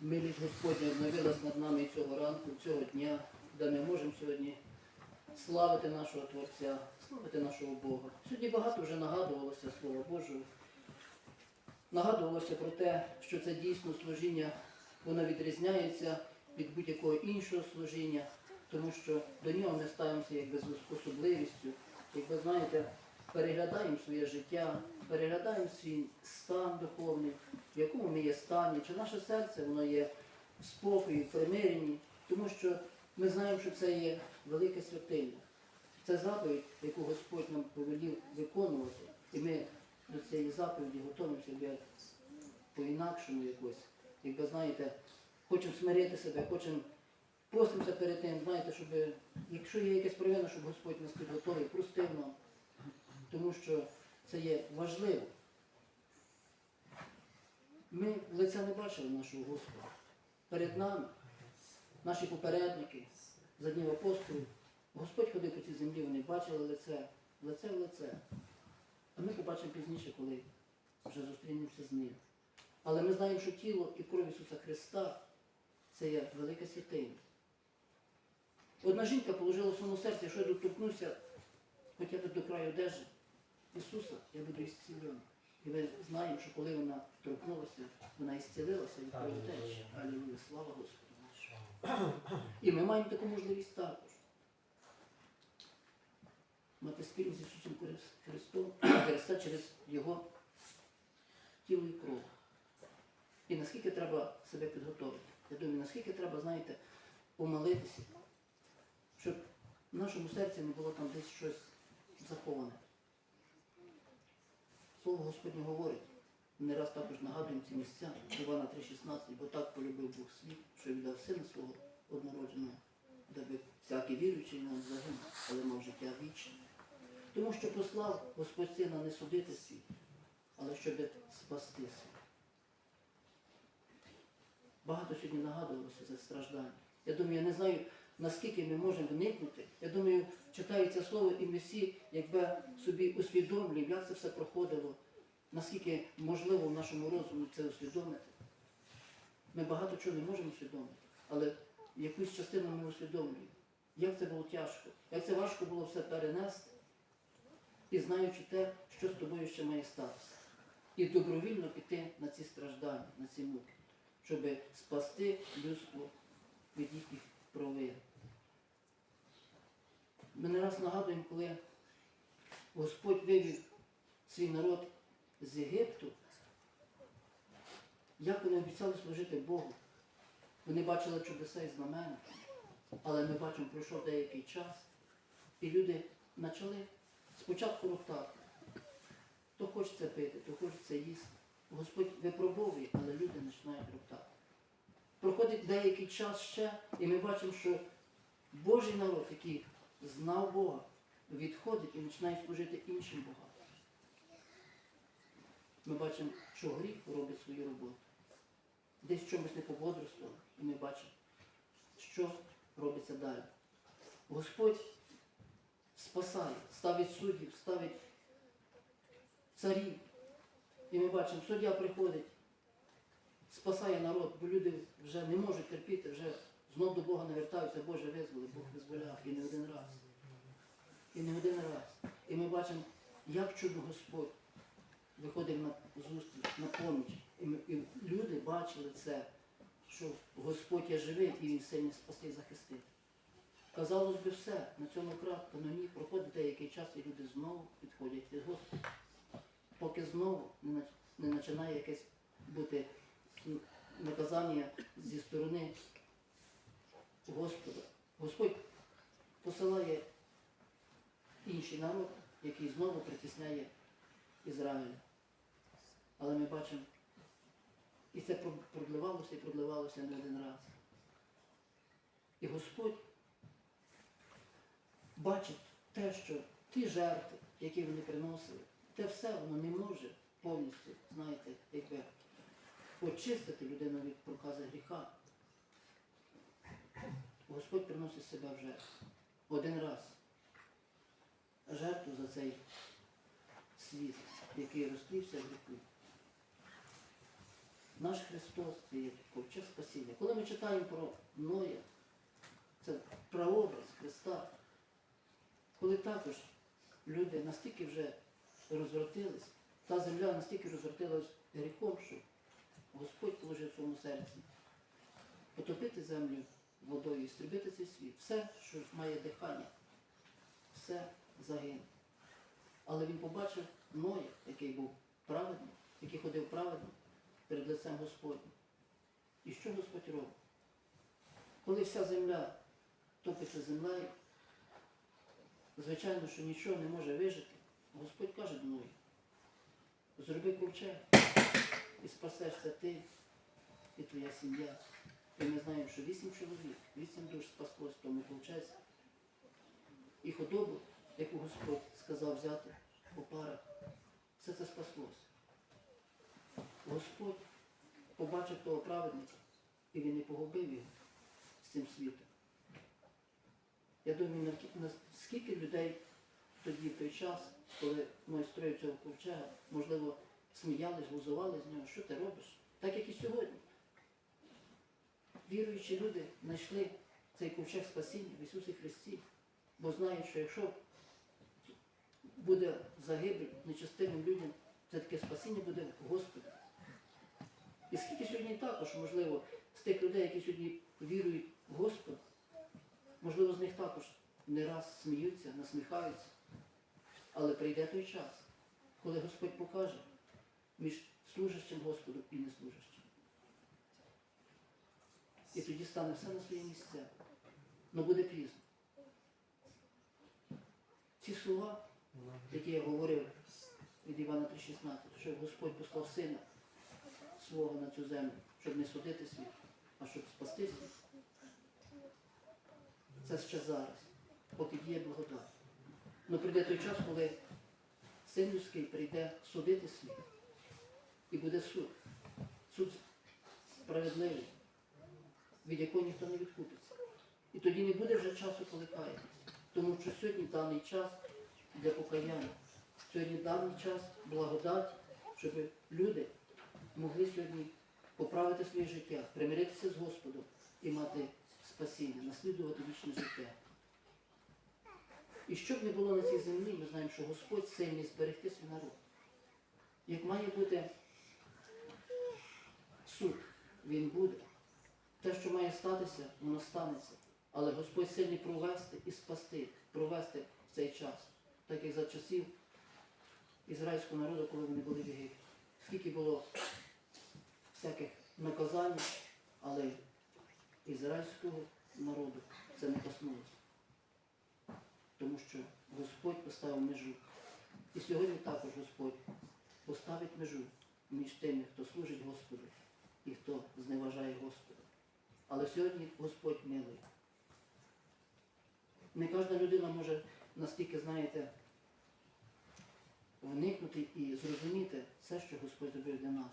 Милість Господня обновилась над нами цього ранку, цього дня, де ми можемо сьогодні славити нашого Творця, славити нашого Бога. Сьогодні багато вже нагадувалося Слова Божого. Нагадувалося про те, що це дійсно служіння, воно відрізняється від будь-якого іншого служіння, тому що до нього ми ставимося якби з особливістю. Як ви знаєте, переглядаємо своє життя, переглядаємо свій стан духовний, в якому ми є стані, чи наше серце воно є в спокої, в примиренні, тому що ми знаємо, що це є велике святиня. Це заповідь, яку Господь нам повелів виконувати. І ми до цієї заповіді готуємося якби по-інакшому якось. Якби знаєте, хочемо смирити себе, хочемо постимося перед тим, знаєте, щоб якщо є якась провина, щоб Господь нас підготовив, простив нам. Тому що це є важливо. Ми лиця не бачили нашого Господа. Перед нами, наші попередники, за днів апостолів, Господь ходив по цій землі, вони бачили лице, лице в лице. А ми побачимо пізніше, коли вже зустрінемося з ним. Але ми знаємо, що тіло і кров Ісуса Христа це є велика святиня. Одна жінка положила в своєму серці, якщо я доторкнуся хоча б до краю одежі Ісуса, я буду ісцілена. І ми знаємо, що коли вона торкнулася, вона ісцілилася від кровотечі. Алілуя, слава Господу нашому. І ми маємо таку можливість також. Мати спільність з Ісусом Христом, Христа через Його тіло і кров. І наскільки треба себе підготовити. Я думаю, наскільки треба, знаєте, помолитися, щоб в нашому серці не було там десь щось заховане. Слово Господнє говорить. Не раз також нагадуємо ці місця, Івана 3,16, бо так полюбив Бог світ, що віддав сина свого однородженого, даби всякий віруючий не загинув, але мав життя вічне. Тому що послав Господь сина не судити світ, але щоб спасти світ. Багато сьогодні нагадувалося за страждання. Я думаю, я не знаю, наскільки ми можемо вникнути. Я думаю, це слово, і ми всі, якби собі усвідомлюємо, як це все проходило, наскільки можливо в нашому розумі це усвідомити. Ми багато чого не можемо усвідомити, але якусь частину ми усвідомлюємо. Як це було тяжко, як це важко було все перенести, і знаючи те, що з тобою ще має статися. І добровільно піти на ці страждання, на ці муки, щоб спасти людство від їхніх провин. Ми не раз нагадуємо, коли Господь вивів свій народ з Єгипту, як вони обіцяли служити Богу. Вони бачили чудеса і знамена, але ми бачимо, пройшов деякий час, і люди почали спочатку роптати. То хочеться пити, то хочеться їсти. Господь випробовує, але люди починають роптати. Проходить деякий час ще, і ми бачимо, що Божий народ, який знав Бога, відходить і починає служити іншим богам. Ми бачимо, що гріх робить свою роботу. Десь в чомусь не пободрствували, і ми бачимо, що робиться далі. Господь спасає, ставить суддів, ставить царів. І ми бачимо, суддя приходить, спасає народ, бо люди вже не можуть терпіти, вже знов до Бога не вертаються, Боже визволи, Бог визволяв. І не один раз. І не один раз. І ми бачимо, як чудо Господь виходив на зустріч, на поміч. І, ми, і люди бачили це, що Господь є живий і Він сильний спасти і захистити. Казалось би, все, на цьому кратко, але ні, проходить деякий час, і люди знову підходять від Господа. Поки знову не починає якесь бути наказання зі сторони Господа. Господь посилає інший народ, який знову притісняє Ізраїль. Але ми бачимо, і це продливалося і продливалося не один раз. І Господь бачить те, що ті жертви, які вони приносили, те все воно не може повністю, знаєте, якби очистити людину від прокази гріха. Господь приносить себе в жертву. Один раз. Жертву за цей світ, який розплівся в гріху. наш Христос це є ковчег спасіння. Коли ми читаємо про Ноя, це прообраз Христа, коли також люди настільки вже розвертились, та земля настільки розвертилась гріхом, що Господь положив в своєму серці потопити землю водою і стрибити цей світ. Все, що має дихання, все загине. Але він побачив Ноя, який був праведний, який ходив праведно перед лицем Господнім. І що Господь робить? Коли вся земля топиться землею, звичайно, що нічого не може вижити, Господь каже до Ноя, зроби ковчег і спасешся ти і твоя сім'я. І ми знаємо, що вісім чоловік, вісім душ спаслось тому ковчезі. І худобу, яку Господь сказав взяти по парах, все це спаслось. Господь побачив того праведника, і він не погубив його з цим світом. Я думаю, наскільки- людей тоді в той час, коли ми цього ковчега, можливо, сміялись, глузували з нього, що ти робиш? Так як і сьогодні. Віруючі люди знайшли цей ковчег спасіння в Ісусі Христі, бо знають, що якщо буде загибель нечестивим людям, це таке спасіння буде в Господі. І скільки сьогодні також, можливо, з тих людей, які сьогодні вірують в Господа, можливо, з них також не раз сміються, насміхаються. Але прийде той час, коли Господь покаже між служащим Господу і неслужащим. І тоді стане все на свої місця. Но буде пізно. Ці слова, які я говорив від Івана 3,16, що Господь послав сина свого на цю землю, щоб не судити світ, а щоб спасти світ. Це ще зараз, поки діє благодать. Но прийде той час, коли син людський прийде судити світ. І буде суд. Суд справедливий, від якого ніхто не відкупиться. І тоді не буде вже часу, коли. Тому що сьогодні даний час для покаяння. Сьогодні даний час благодать, щоб люди могли сьогодні поправити своє життя, примиритися з Господом і мати спасіння, наслідувати вічне життя. І що б не було на цій землі, ми знаємо, що Господь сильний зберегти свій народ. Як має бути суд, він буде. Те, що має статися, воно станеться. Але Господь сильний провести і спасти, провести в цей час, так як за часів ізраїльського народу, коли вони були в Єгипті. Скільки було всяких наказань, але ізраїльського народу це не коснулося. Тому що Господь поставив межу. І сьогодні також Господь поставить межу між тими, хто служить Господу і хто зневажає Господа. Але сьогодні Господь милий. Не кожна людина може настільки, знаєте, вникнути і зрозуміти все, що Господь зробив для нас.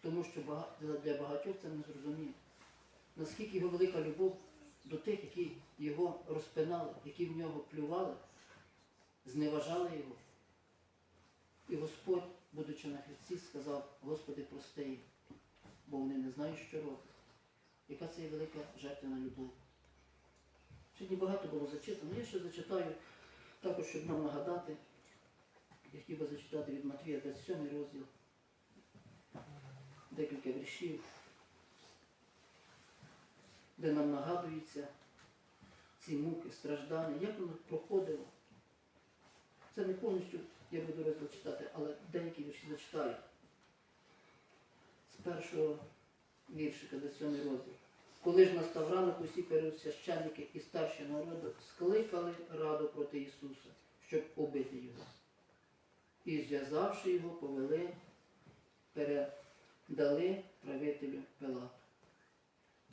Тому що для багатьох це не зрозуміло. Наскільки його велика любов до тих, які його розпинали, які в нього плювали, зневажали його. І Господь, будучи на хресті, сказав, Господи, прости їх, бо вони не знають, що роблять. Яка це є велика жертвена любов. Сьогодні багато було зачитано. Я ще зачитаю також, щоб нам нагадати. Я хотів би зачитати від Матвія 27 розділ. Декілька віршів, де нам нагадуються ці муки, страждання, як воно проходило. Це не повністю я буду розділ але деякі вірші зачитаю. З першого віршика до сьомий розділ. Коли ж настав ранок, усі первосвященники і старші народу скликали раду проти Ісуса, щоб убити його. І зв'язавши його, повели, передали правителю Пилату.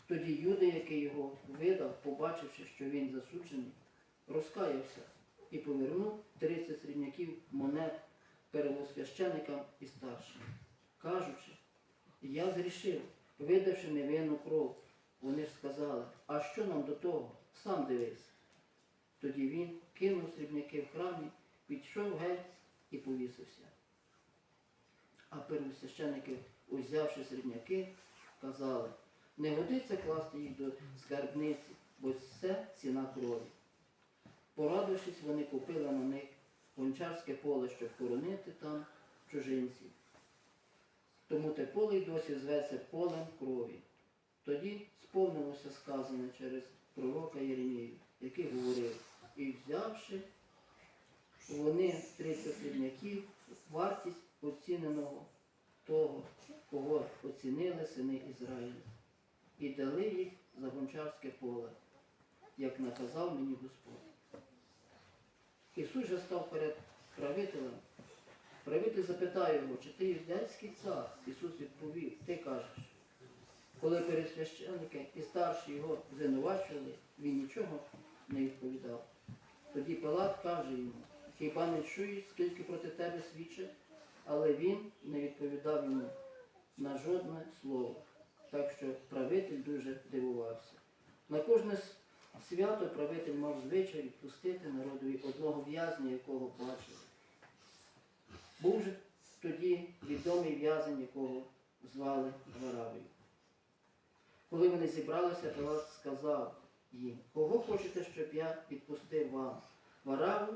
Тоді Юда, який його видав, побачивши, що він засуджений, розкаявся і повернув 30 срібняків монет первосвященикам і старшим, кажучи, я зрішив, видавши невинну кров. Вони ж сказали, а що нам до того? Сам дивись. Тоді він кинув срібняки в храмі, пішов геть і повісився. А первосвященики узявши середняки, казали, не годиться класти їх до скарбниці, бо це ціна крові. Порадившись, вони купили на них гончарське поле, щоб хоронити там чужинців. Тому те поле й досі зветься полем крові. Тоді сповнилося сказане через пророка Єремію, який говорив, і взявши вони 30 срібняків, вартість оціненого того, кого оцінили сини Ізраїля, і дали їх за гончарське поле, як наказав мені Господь. Ісус же став перед правителем. Правитель запитав його, чи ти юдейський цар? Ісус відповів, ти кажеш. Коли пересвященники і старші його звинувачували, він нічого не відповідав. Тоді Пилат каже йому, хіба не чуєш, скільки проти тебе свідчать? Але він не відповідав йому на жодне слово. Так що правитель дуже дивувався. На кожне свято правитель мав звичай відпустити народові одного в'язня, якого бачили. Був же тоді відомий в'язень, якого звали Варавою. Коли вони зібралися, Пилат сказав їм, кого хочете, щоб я відпустив вам? Вараву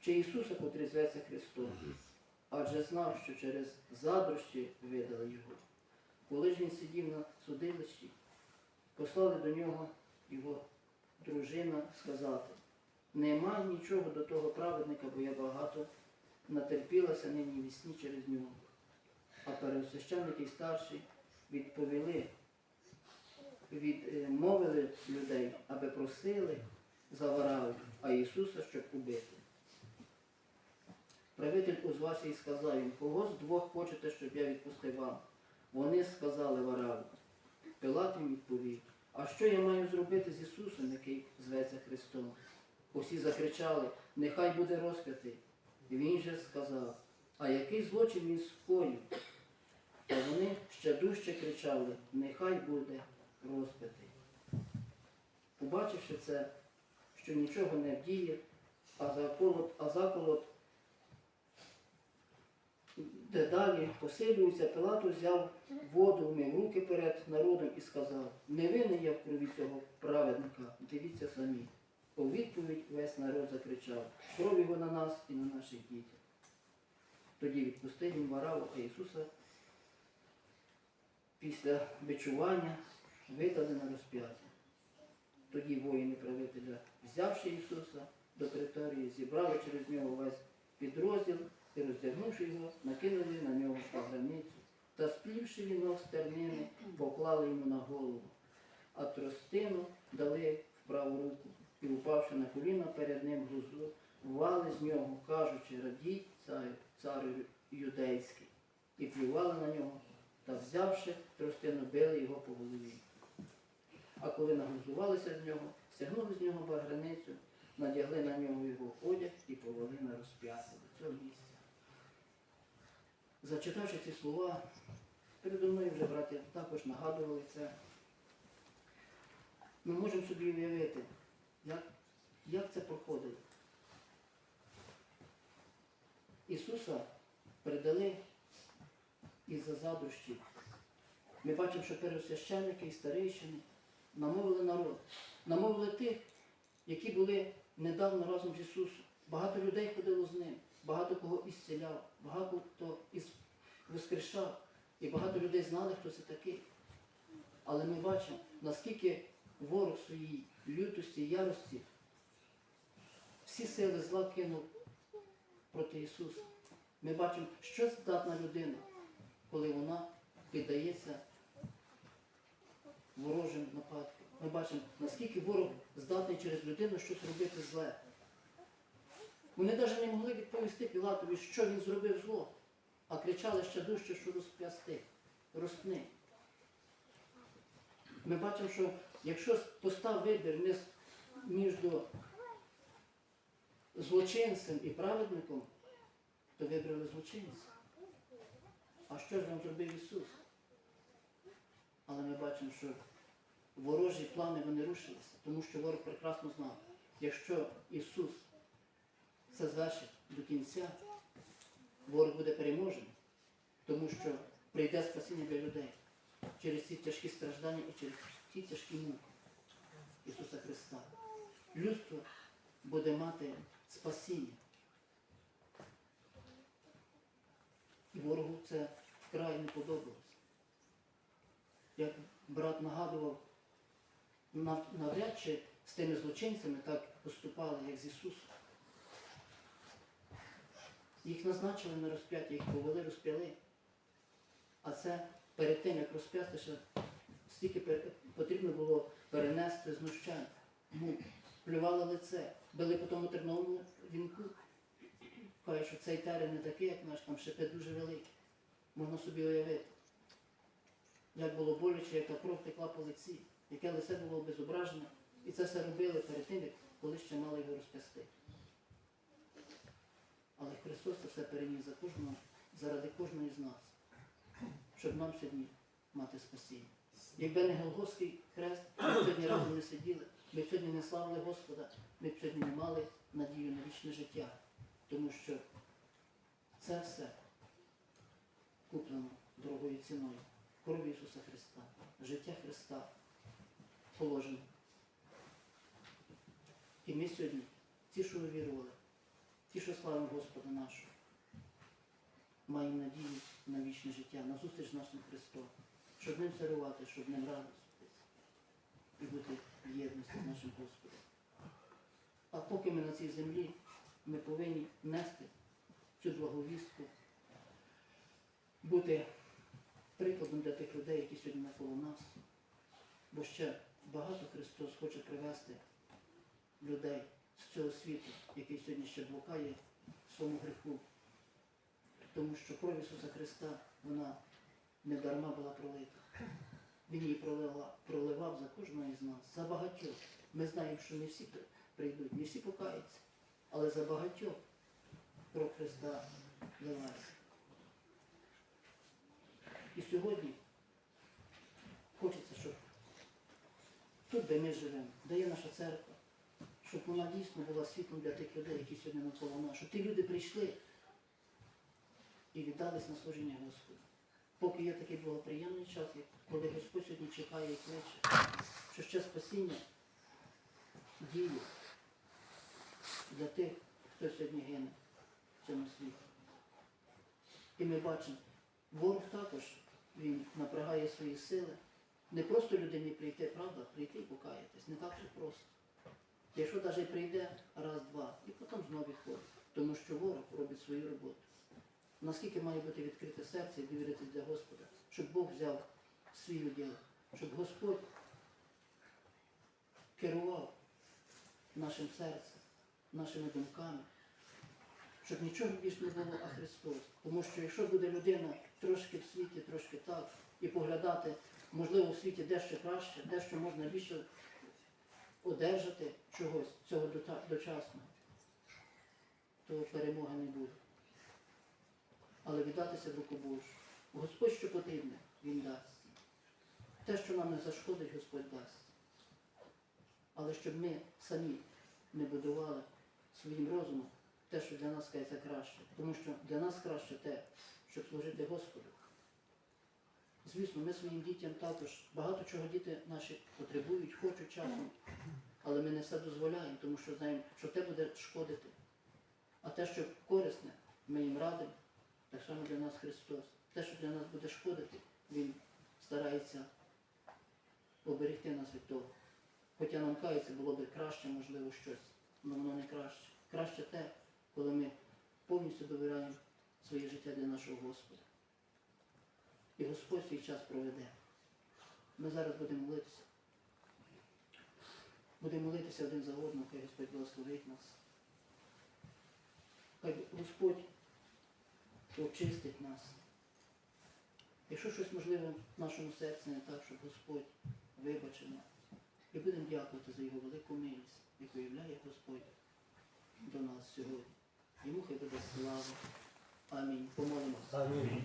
чи Ісуса, котрий зветься Христом? Адже знав, що через задрощі видали його. Коли ж він сидів на судилищі, послали до нього його дружина сказати, нема нічого до того праведника, бо я багато натерпілася нині вісні через нього. А пересвященники старші відповіли, відмовили людей, аби просили за Вараву, а Ісуса, щоб убити. Правитель узвався і сказав їм, кого з двох хочете, щоб я відпустив вам? Вони сказали Вараву. Пилат їм відповів, а що я маю зробити з Ісусом, який зветься Христом? Усі закричали, нехай буде розп'ятий. І він же сказав, а який злочин він скоїв? Та вони ще дужче кричали, нехай буде розп'ятий. Побачивши це, що нічого не вдіє, а заколот, а заколот дедалі посилюється, Пилат взяв воду, вмив руки перед народом і сказав, не винен я в крові цього праведника, дивіться самі. У відповідь весь народ закричав, кров його на нас і на наших дітях. Тоді відпустив він Вараву, а Ісуса після бичування видали на розп'яття. Тоді воїни правителя, взявши Ісуса до преторії, зібрали через нього весь підрозділ і, роздягнувши його, накинули на нього пограницю та сплівши вінок з тернини, поклали йому на голову, а тростину дали в праву руку і, упавши на коліна перед ним, глузували з нього, кажучи, радій царю, царю юдейський, і плювали на нього, та взявши тростину, били його по голові. А коли наглузувалися з нього, стягнули з нього баграницю, надягли на нього його одяг і повели на розп'яття до цього місця. Зачитавши ці слова, передо мною вже браття також нагадували це. Ми можемо собі уявити, як, як це проходило. Ісуса передали із-за задрощів. Ми бачимо, що первосвященники і старейшини намовили народ, намовили тих, які були недавно разом з Ісусом. Багато людей ходило з ним, багато кого ісціляв, багато хто воскрешав, і багато людей знали, хто це такий. Але ми бачимо, наскільки ворог своїй лютості ярості всі сили зла кинув проти Ісуса. Ми бачимо, що здатна людина, коли вона піддається ворожим нападкам. Ми бачимо, наскільки ворог здатний через людину щось робити зле. Вони навіть не могли відповісти Пілатові, що він зробив зло, а кричали ще дужче, що розп'ясти, розпни. Ми бачимо, що якщо постав вибір між, злочинцем і праведником, то вибрали злочинця. А що ж вам зробив Ісус? Але ми бачимо, що ворожі плани вони рушилися, тому що ворог прекрасно знав, якщо Ісус це звершить до кінця, ворог буде переможений, тому що прийде спасіння для людей через ці тяжкі страждання і через ті тяжкі муки Ісуса Христа. Людство буде мати спасіння. І ворогу це вкрай не подобалось. Як брат нагадував, навряд чи з тими злочинцями так поступали, як з Ісусом. Їх назначили на розп'яття, їх повели, розп'яли. А це перед тим, як розп'яти, ще стільки потрібно було перенести знущання, мук, плювали лице, били по тому терновому вінку. Каже, що цей терен не такий, як наш, там шипи дуже великі. Можна собі уявити. Як було боляче, яка кров текла по лиці, яке лице було обезображене. І це все робили перед тим, як коли ще мали його розп'ясти. Але Христос це все переніс за кожного, заради кожного з нас, щоб нам сьогодні мати спасіння. Якби не Голгофський хрест, ми б сьогодні разом не сиділи, ми б сьогодні не славили Господа, ми б сьогодні не мали надію на вічне життя. Тому що це все куплено дорогою ціною. Кров Ісуса Христа, життя Христа положено. І ми сьогодні, ті, що увірували, ті, що славимо Господа нашого, маємо надію на вічне життя, на зустріч з нашим Христом, щоб ним царувати, щоб ним радуватися і бути в єдності з нашим Господом. А поки ми на цій землі, ми повинні нести цю благовістку, бути прикладом для тих людей, які сьогодні навколо нас. Бо ще багато Христос хоче привести людей з цього світу, який сьогодні ще блукає в своєму гріху. Тому що кров Ісуса Христа, вона не дарма була пролита. Він її пролила, проливав за кожного із нас, за багатьох. Ми знаємо, що не всі прийдуть, не всі покаються, але за багатьох кров Христа лилася. І сьогодні хочеться, щоб тут, де ми живемо, де є наша церква, щоб вона дійсно була світлом для тих людей, які сьогодні навколо нас. Щоб ті люди прийшли і віддались на служіння Господу. Поки є такий благоприємний час, коли Господь сьогодні чекає і кличе, що ще спасіння діє для тих, хто сьогодні гине в цьому світі. І ми бачимо, ворог також він напрягає свої сили. Не просто людині прийти, правда, прийти і покаятись. Не так все просто. Якщо навіть прийде раз-два, і потім знову відходить. Тому що ворог робить свою роботу. Наскільки має бути відкрите серце і довіритись для Господа, щоб Бог взяв свій уділ, щоб Господь керував нашим серцем, нашими думками, щоб нічого більш не було, а Христос. Тому що якщо буде людина трошки в світі, трошки так, і поглядати, можливо, в світі дещо краще, дещо можна більше одержати чогось, цього дочасного, то перемоги не буде. Але віддатися в руку Божу. Господь, що потрібне, Він дасть. Те, що нам не зашкодить, Господь дасть. Але щоб ми самі не будували своїм розумом те, що для нас кається краще. Тому що для нас краще те, щоб служити Господу. Звісно, ми своїм дітям також багато чого діти наші потребують, хочуть часом, але ми не все дозволяємо, тому що знаємо, що те буде шкодити. А те, що корисне, ми їм радимо, так само для нас Христос. Те, що для нас буде шкодити, Він старається оберегти нас від того. Хоча нам кається, було б краще, можливо, щось, але воно не краще. Краще те, коли ми повністю довіряємо своє життя для нашого Господа. І Господь свій час проведе. Ми зараз будемо молитися. Будемо молитися один за одним, хай Господь благословить нас. Хай Господь очистить нас. Якщо щось можливо в нашому серці не так, щоб Господь вибачив нас. І будемо дякувати за його велику милість, яку являє Господь до нас сьогодні. Йому хай буде слава. Амінь. Помолимося. Амінь.